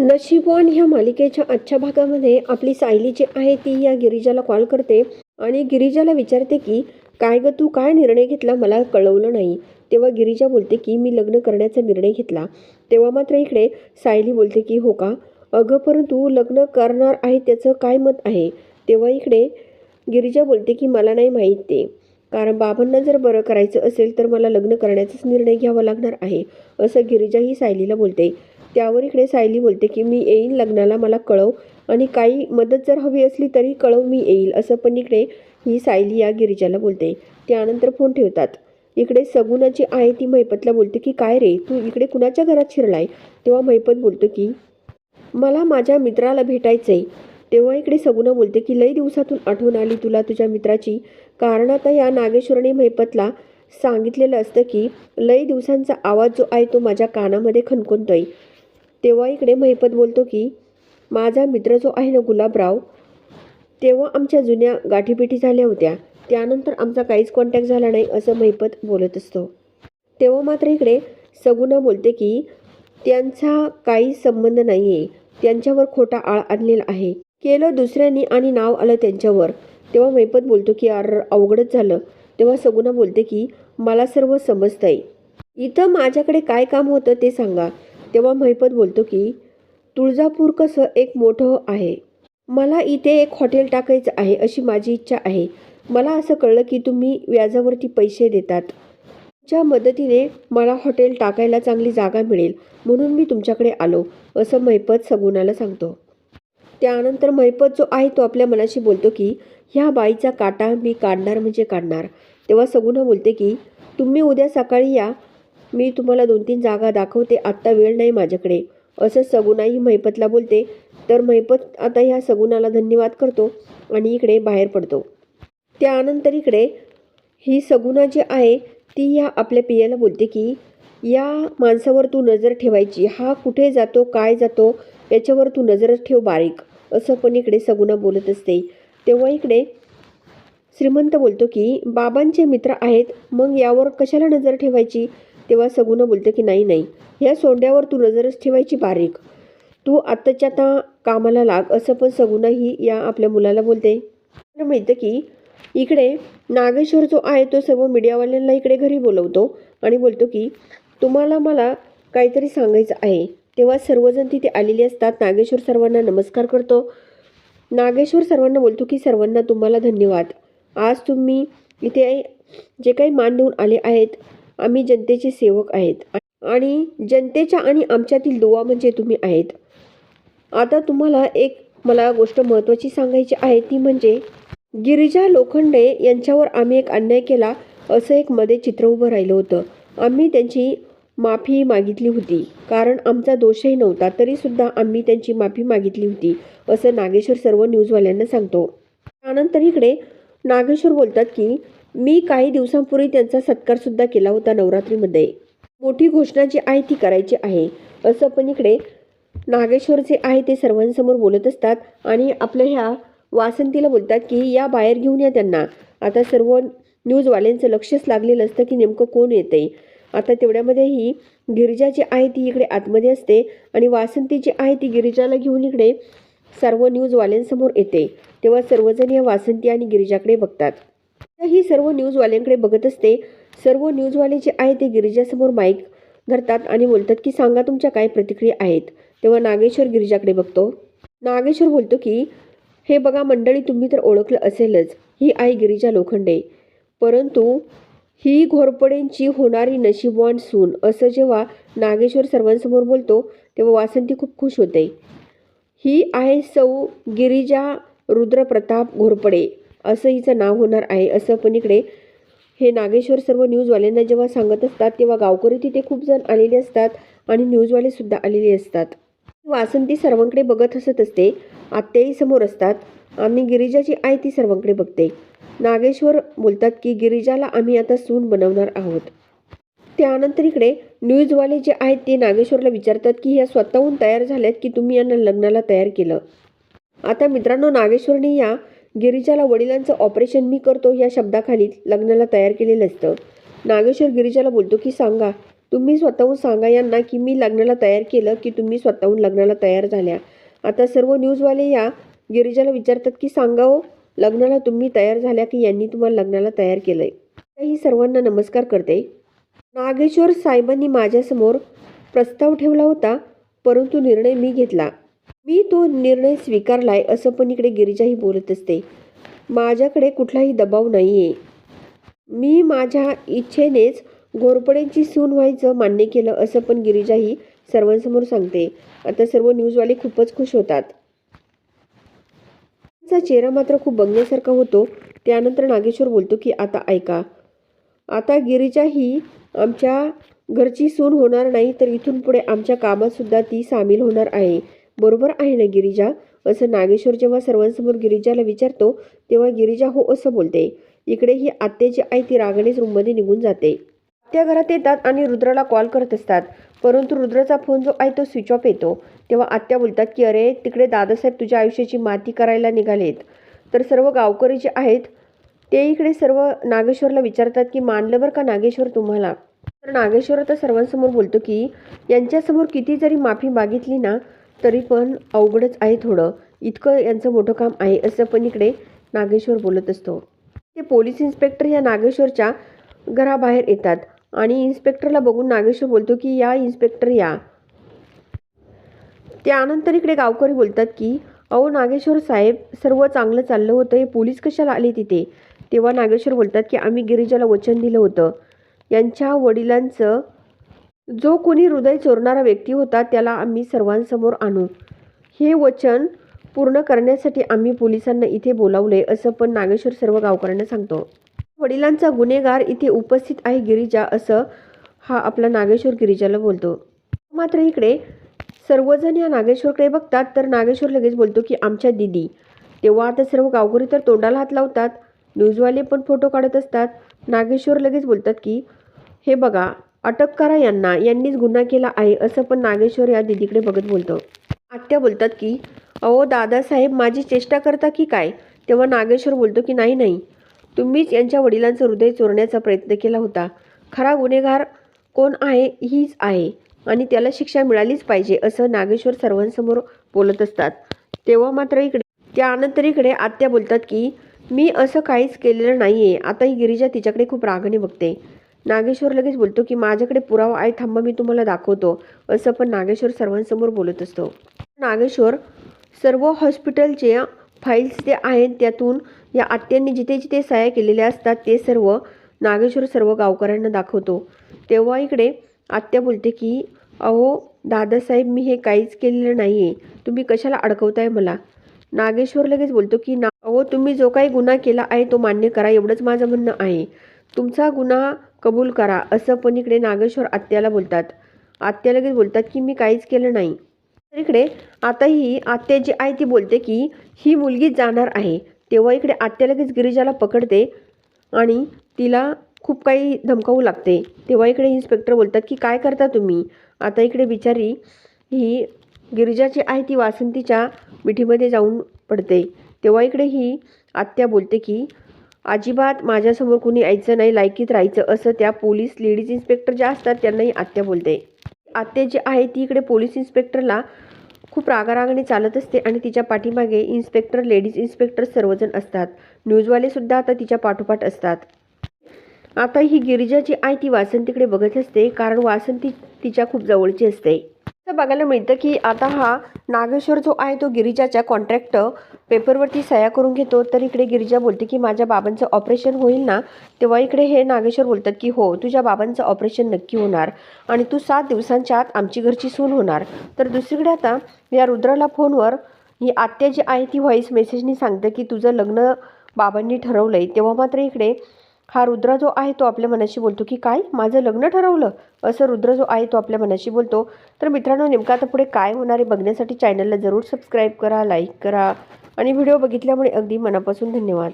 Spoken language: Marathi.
नशीबवान ह्या मालिकेच्या आजच्या भागामध्ये आपली सायली जी आहे ती या गिरिजाला कॉल करते आणि गिरिजाला विचारते की काय ग तू काय निर्णय घेतला? मला कळवलं नाही. तेव्हा गिरिजा बोलते की मी लग्न करण्याचा निर्णय घेतला. तेव्हा मात्र इकडे सायली बोलते की हो का? अगं परंतु लग्न करणार आहे त्याचं काय मत आहे? तेव्हा इकडे गिरिजा बोलते की मला नाही माहीत ते. कारण बाबांना जर बरं करायचं असेल तर मला लग्न करण्याचाच निर्णय घ्यावा लागणार आहे. असं गिरिजा ही सायलीला बोलते. त्यावर इकडे सायली बोलते की मी येईन लग्नाला मला कळव आणि काही मदत जर हवी असली तरी कळव मी येईल. असं पण इकडे ही सायली या गिरिजाला बोलते. त्यानंतर फोन ठेवतात. इकडे सगुणाची आहे ती मैपतला बोलते की काय रे तू इकडे कुणाच्या घरात शिरलाय? तेव्हा मैपत बोलतो की मला माझ्या मित्राला भेटायचंय. तेव्हा इकडे सगुणा बोलते की लई दिवसातून आठवण आली तुला तुझ्या मित्राची. कारण आता या नागेश्वरने मैपतला सांगितलेलं असतं की लई दिवसांचा आवाज जो आहे तो माझ्या कानामध्ये खणखणतोय. तेव्हा इकडे महिपत बोलतो की माझा मित्र जो आहे ना गुलाबराव तेव्हा आमच्या जुन्या गाठीपिठी झाल्या होत्या. त्यानंतर आमचा काहीच कॉन्टॅक्ट झाला नाही असं महिपत बोलत असतो. तेव्हा मात्र इकडे सगुणा बोलते की त्यांचा काही संबंध नाही आहे त्यांच्यावर खोटा आळ आणलेला आहे. केलं दुसऱ्यांनी आणि नाव आलं त्यांच्यावर. तेव्हा मैपत बोलतो की अर अवघडच झालं. तेव्हा सगुणा बोलते की मला सर्व समजतंय. इथं माझ्याकडे काय काम होतं ते सांगा. तेव्हा महिपत बोलतो की तुळजापूर कसं एक मोठं आहे? मला इथे एक हॉटेल टाकायचं आहे अशी माझी इच्छा आहे. मला असं कळलं की तुम्ही व्याजावरती पैसे देतात. तुमच्या मदतीने मला हॉटेल टाकायला चांगली जागा मिळेल म्हणून मी तुमच्याकडे आलो असं महिपत सगुणाला सांगतो. त्यानंतर महिपत जो आहे तो आपल्या मनाशी बोलतो की ह्या बाईचा काटा मी काढणार म्हणजे काढणार. तेव्हा सगुणा बोलते की तुम्ही उद्या सकाळी या मी तुम्हाला दोन तीन जागा दाखवते आत्ता वेळ नाही माझ्याकडे. असं सगुणाही महिपतला बोलते. तर महिपत आता ह्या सगुणाला धन्यवाद करतो आणि इकडे बाहेर पडतो. त्यानंतर इकडे ही सगुणा जी आहे ती या आपल्या पियाला बोलते की या माणसावर तू नजर ठेवायची. हा कुठे जातो काय जातो याच्यावर तू नजरच ठेव बारीक. असं पण इकडे सगुणा बोलत असते. तेव्हा इकडे श्रीमंत बोलतो की बाबांचे मित्र आहेत मग यावर कशाला नजर ठेवायची? तेव्हा सगुनं बोलतं की नाही नाही ह्या सोंड्यावर तू नजरच ठेवायची बारीक. तू आत्ताच्या आता कामाला लाग. असं पण सगुणा ही या आपल्या मुलाला बोलते. मिळतं माहितं की इकडे नागेश्वर जो आहे तो सर्व मीडियावाल्यांना इकडे घरी बोलवतो आणि बोलतो की तुम्हाला मला काहीतरी सांगायचं आहे. तेव्हा सर्वजण तिथे आलेले असतात. नागेश्वर सर्वांना नमस्कार करतो. नागेश्वर सर्वांना बोलतो की सर्वांना तुम्हाला धन्यवाद. आज तुम्ही इथे जे काही मान देऊन आले आहेत आम्ही जनतेचे सेवक आहेत. आणि जनतेच्या आणि आमच्यातील दुवा म्हणजे तुम्ही आहेत. आता तुम्हाला एक मला गोष्ट महत्त्वाची सांगायची आहे ती म्हणजे गिरिजा लोखंडे यांच्यावर आम्ही एक अन्याय केला असं एक मध्ये चित्र उभं राहिलं होतं. आम्ही त्यांची माफी मागितली होती. कारण आमचा दोषही नव्हता तरीसुद्धा आम्ही त्यांची माफी मागितली होती असं नागेश्वर सर्व न्यूजवाल्यांना सांगतो. त्यानंतर इकडे नागेश्वर बोलतात की मी काही दिवसांपूर्वी त्यांचा सत्कारसुद्धा केला होता नवरात्रीमध्ये. मोठी घोषणा जी आहे ती करायची आहे. असं पण इकडे नागेश्वर जे आहे ते सर्वांसमोर बोलत असतात आणि आपल्या ह्या वासंतीला बोलतात की या बाहेर घेऊन या त्यांना. आता सर्व न्यूजवाल्यांचं लक्षच लागलेलं असतं की नेमकं कोण येतंय. आता तेवढ्यामध्ये ही गिरिजा जी आहे ती इकडे आतमध्ये असते आणि वासंती जी आहे ती गिरिजाला घेऊन इकडे सर्व न्यूजवाल्यांसमोर येते. तेव्हा सर्वजण या वासंती आणि गिरिजाकडे बघतात. ही सर्व न्यूजवाल्यांकडे बघत असते. सर्व न्यूजवाले जे आहे ते गिरिजासमोर माईक धरतात आणि बोलतात की सांगा तुमच्या काय प्रतिक्रिया आहेत? तेव्हा नागेश्वर गिरिजाकडे बघतो. नागेश्वर बोलतो की हे बघा मंडळी तुम्ही तर ओळखलं असेलच. ही आई गिरिजा लोखंडे. परंतु ही घोरपडेंची होणारी नशीबवान सून. असं जेव्हा नागेश्वर सर्वांसमोर बोलतो तेव्हा वासंती खूप खुश होते. ही आहे सौ गिरिजा रुद्रप्रताप घोरपडे. असं हिचं नाव होणार आहे असं पण इकडे हे नागेश्वर सर्व न्यूजवाल्यांना जेव्हा सांगत असतात तेव्हा गावकरी तिथे खूप जण आलेले असतात आणि न्यूजवालेसुद्धा आलेले असतात. वासंती सर्वांकडे बघत हसत असते आत्याही समोर असतात. आणि गिरिजाची आई ती सर्वांकडे बघते. नागेश्वर बोलतात की गिरिजाला आम्ही आता सून बनवणार आहोत. त्यानंतर इकडे न्यूजवाले जे आहेत ते नागेश्वरला विचारतात की ह्या स्वतःहून तयार झाल्यात की तुम्ही यांना लग्नाला तयार केलं? आता मित्रांनो नागेश्वरने या गिरीजाला वडिलांचं ऑपरेशन मी करतो या शब्दाखाली लग्नाला तयार केलेलं असतं. नागेश्वर गिरीजाला बोलतो की सांगा तुम्ही स्वतःहून सांगा यांना की मी लग्नाला तयार केलं की तुम्ही स्वतःहून लग्नाला तयार झाल्या. आता सर्व न्यूजवाले या गिरिजाला विचारतात की सांगा हो लग्नाला तुम्ही तयार झाल्या की यांनी तुम्हाला लग्नाला तयार केलं आहे ही सर्वांना नमस्कार करते. नागेश्वर साहेबांनी माझ्यासमोर प्रस्ताव ठेवला होता परंतु निर्णय मी घेतला. मी तो निर्णय स्वीकारलाय असं पण इकडे गिरिजाही बोलत असते. माझ्याकडे कुठलाही दबाव नाही आहे मी माझ्या इच्छेनेच घोरपड्यांची सून व्हायचं मान्य केलं असं पण गिरिजाही सर्वांसमोर सांगते. आता सर्व न्यूजवाले खूपच खुश होतात. त्यांचा चेहरा मात्र खूप बघण्यासारखा होतो. त्यानंतर नागेश्वर बोलतो की आता ऐका. आता गिरिजा ही आमच्या घरची सून होणार नाही तर इथून पुढे आमच्या कामातसुद्धा ती सामील होणार आहे. बरोबर आहे ना गिरिजा? असं नागेश्वर जेव्हा सर्वांसमोर गिरिजाला विचारतो तेव्हा गिरिजा हो असं बोलते इकडे ही आत्याची आई ती रागानेच रूममध्ये निघून जाते. त्या घरात येतात आणि रुद्राला कॉल करत असतात परंतु रुद्राचा फोन जो आहे तो स्विच ऑफ येतो. तेव्हा आत्या बोलतात की अरे तिकडे दादासाहेब तुझ्या आयुष्याची माती करायला निघालेत. तर सर्व गावकरी जे आहेत ते इकडे सर्व नागेश्वरला विचारतात की मानलं बरं का नागेश्वर तुम्हाला? तर नागेश्वर आता सर्वांसमोर बोलतो की यांच्यासमोर किती जरी माफी मागितली ना तरी पण अवघडच आहे थोडं. इतकं यांचं मोठं काम आहे असं पण इकडे नागेश्वर बोलत असतो. ते पोलीस इन्स्पेक्टर या नागेश्वरच्या घराबाहेर येतात आणि इन्स्पेक्टरला बघून नागेश्वर बोलतो की या इन्स्पेक्टर या. त्यानंतर इकडे गावकरी बोलतात की अहो नागेश्वर साहेब सर्व चांगलं चाललं होतं. हे पोलीस कशाला आले तिथे? तेव्हा नागेश्वर बोलतात की आम्ही गिरिजाला वचन दिलं होतं. यांच्या वडिलांचं जो कोणी हृदय चोरणारा व्यक्ती होता त्याला आम्ही सर्वांसमोर आणू. हे वचन पूर्ण करण्यासाठी आम्ही पोलिसांना इथे बोलावले असं पण नागेश्वर सर्व गावकऱ्यांना सांगतो. वडिलांचा गुन्हेगार इथे उपस्थित आहे गिरिजा असं हा आपला नागेश्वर गिरिजाला बोलतो. मात्र इकडे सर्वजण या नागेश्वरकडे बघतात तर नागेश्वर लगेच बोलतो की आमच्या दिदी. तेव्हा आता सर्व गावकरी तर तोंडाला हात लावतात न्यूजवाले पण फोटो काढत असतात. नागेश्वर लगेच बोलतात की हे बघा अटक करा यांना. यांनीच गुन्हा केला आहे असं पण नागेश्वर या दिदीकडे बघत बोलतो. आत्या बोलतात की अहो दादासाहेब माझी चेष्टा करता की काय? तेव्हा नागेश्वर बोलतो की नाही नाही. तुम्हीच यांच्या वडिलांचं हृदय चोरण्याचा प्रयत्न केला होता. खरा गुन्हेगार कोण आहे हीच आहे. आणि त्याला शिक्षा मिळालीच पाहिजे असं नागेश्वर सर्वांसमोर बोलत असतात. तेव्हा मात्र इकडे त्यानंतर इकडे आत्या बोलतात की मी असं काहीच केलेलं नाही आहे आता ही गिरिजा तिच्याकडे खूप रागाने बघते. नागेश्वर लगेच बोलतो की माझ्याकडे पुरावा आहे थांबा मी तुम्हाला दाखवतो. असं पण नागेश्वर सर्वांसमोर बोलत असतो. नागेश्वर सर्व हॉस्पिटलचे फाईल्स जे आहेत त्यातून या आत्यांनी जिथे जिथे सह्या केलेल्या असतात ते सर्व नागेश्वर सर्व गावकऱ्यांना दाखवतो. तेव्हा इकडे आत्या बोलते की अहो दादासाहेब मी हे काहीच केलेलं नाही आहे तुम्ही कशाला अडकवताय मला? नागेश्वर लगेच बोलतो की ना अहो तुम्ही जो काही गुन्हा केला आहे तो मान्य करा. एवढंच माझं म्हणणं आहे. तुमचा गुन्हा कबूल करा असं पण इकडे नागेश्वर आत्याला बोलतात. आत्या लगेच बोलतात की मी काहीच केलं नाही. तर इकडे आता ही आत्या जी आहे ती बोलते की ही मुलगीच जाणार आहे. तेव्हा इकडे आत्या लगेच गिरिजाला पकडते आणि तिला खूप काही धमकावू लागते. तेव्हा इकडे इन्स्पेक्टर बोलतात की काय करता तुम्ही? आता इकडे बिचारी ही गिरिजाची आहे ती वासंतीच्या मिठीमध्ये जाऊन पडते. तेव्हा इकडे ही आत्या बोलते की अजिबात माझ्यासमोर कुणी यायचं नाही लायकीत राहायचं असं त्या पोलीस लेडीज इन्स्पेक्टर ज्या असतात त्यांनाही आत्या बोलते. आत्या जी आहे ती इकडे पोलीस इन्स्पेक्टरला खूप रागारागाने चालत असते आणि तिच्या पाठीमागे इन्स्पेक्टर लेडीज इन्स्पेक्टर सर्वजण असतात. न्यूजवालेसुद्धा आता तिच्या पाठोपाठ असतात. आता ही गिरिजा जी आहे ती वासंतीकडे बघत असते कारण वासंती तिच्या खूप जवळची असते. तर बघायला मिळतं की आता हा नागेश्वर जो आहे तो गिरिजाच्या कॉन्ट्रॅक्ट पेपरवरती सह्या करून घेतो. तर इकडे गिरिजा बोलते की माझ्या बाबांचं ऑपरेशन होईल ना? तेव्हा इकडे हे नागेश्वर बोलतात की हो तुझ्या बाबांचं ऑपरेशन नक्की होणार आणि तू सात दिवसांच्या आत आमची घरची सून होणार. तर दुसरीकडे आता या रुद्राला फोनवर ही आत्या जी आहे ती व्हॉईस मेसेजनी सांगते की तुझं लग्न बाबांनी ठरवलं आहे तेव्हा मात्र इकडे हा रुद्र जो आहे तो आपल्या मनाशी बोलतो की काय? माझं लग्न ठरवलं? असं रुद्र जो आहे तो आपल्या मनाशी बोलतो. तर मित्रांनो नेमकं आता पुढे काय होणार आहे बघण्यासाठी चॅनलला जरूर सबस्क्राईब करा लाईक करा आणि व्हिडिओ बघितल्यामुळे अगदी मनापासून धन्यवाद.